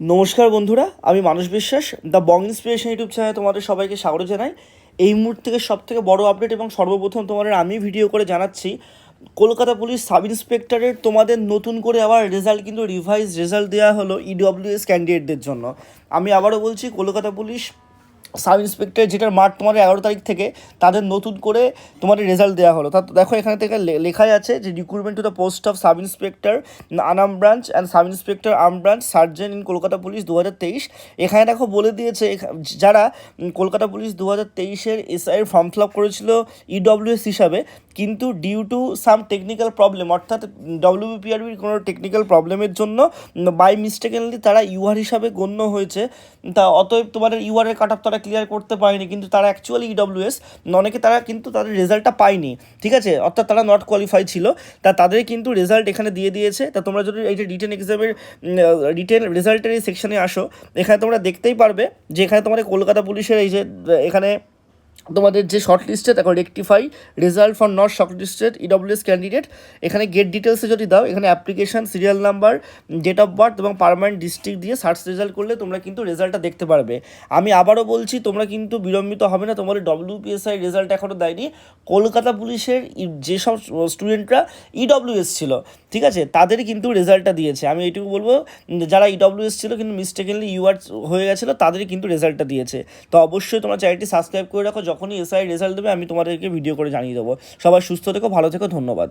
নমস্কার বন্ধুরা, আমি মানুষ বিশ্বাস দ্য বং ইন্সপিরেশন ইউটিউব চ্যানেলে তোমাদের সবাইকে স্বাগত জানাই। এই মুহূর্ত থেকে সব থেকে বড়ো আপডেট এবং সর্বপ্রথম তোমাদের আমি ভিডিও করে জানাচ্ছি, কলকাতা পুলিশ সাব ইন্সপেক্টরের তোমাদের নতুন করে আবার রেজাল্ট কিন্তু রিভাইজ রেজাল্ট দেওয়া হলো E ইডব্লিউএস ক্যান্ডিডেটদের জন্য। আমি আবারও বলছি, কলকাতা পুলিশ সাব ইন্সপেক্টর যেটার মাঠ তোমাদের এগারো তারিখ থেকে, তাদের নতুন করে তোমাদের রেজাল্ট দেওয়া হলো। তা দেখো এখানে থেকে লেখাই আছে যে recruitment to the post of sub inspector Anam branch and sub inspector armed branch sergeant in Kolkata police দু হাজার তেইশ। এখানে দেখো বলে দিয়েছে যারা কলকাতা পুলিশ দু হাজার তেইশের এসআইয়ের ফর্ম ফিল আপ করেছিল ইডব্লিউএস হিসাবে, কিন্তু due to some technical problem অর্থাৎ ডব্লিউবিপিআরবির কোনো টেকনিক্যাল প্রবলেমের জন্য বাই মিস্টেকেনলি তারা ইউআর হিসাবে গণ্য হয়েছে। তা অতএব তোমাদের ইউআরের কাট অফ তারা ক্লিয়ার করতে পারেনি, কিন্তু তারা অ্যাকচুয়ালি ইডব্লিউএস অনেকে তারা কিন্তু তাদের রেজাল্টটা পায়নি, ঠিক আছে? অর্থাৎ তারা নট কোয়ালিফাই ছিল, তা তাদের কিন্তু রেজাল্ট এখানে দিয়ে দিয়েছে, তা তোমরা যদি এই যে রিটেন এক্সামের রিটেন রেজাল্টের এই সেকশনে আসো, এখানে তোমরা দেখতেই পারবে যে এখানে তোমাদের কলকাতা পুলিশের এই যে, এখানে তোমাদের যে শর্ট লিস্টে দেখো rectify result for not short listed EWS candidate এখানে গেট ডিটেলসে যদি দাও, এখানে application serial number date of birth এবং পারমানেন্ট ডিস্ট্রিক্ট দিয়ে সার্চ রেজাল্ট করলে তোমরা কিন্তু রেজাল্টটা দেখতে পারবে। আমি আবারও বলছি, তোমরা কিন্তু বিলম্বিত হবে না, তোমাদের ডব্লিউপিএসআই রেজাল্ট এখনও দেয়নি। কলকাতা পুলিশের যেসব স্টুডেন্টরা ইডব্লিউএস ছিল, ঠিক আছে, তাদের কিন্তু রেজাল্টটা দিয়েছে। আমি এইটুকু বলব, যারা ইডব্লিউএস ছিল কিন্তু মিস্টেকেনলি ইউআর হয়ে গেছিল তাদেরই কিন্তু রেজাল্টটা দিয়েছে। তো অবশ্যই তোমরা চ্যানেলটি সাবস্ক্রাইব করে রাখো যখনই এসআই রেজাল্ট দেবে, আমি তোমাদেরকে ভিডিও করে জানিয়ে দেবো। সবাই সুস্থ থেকো, ভালো থেকো, ধন্যবাদ।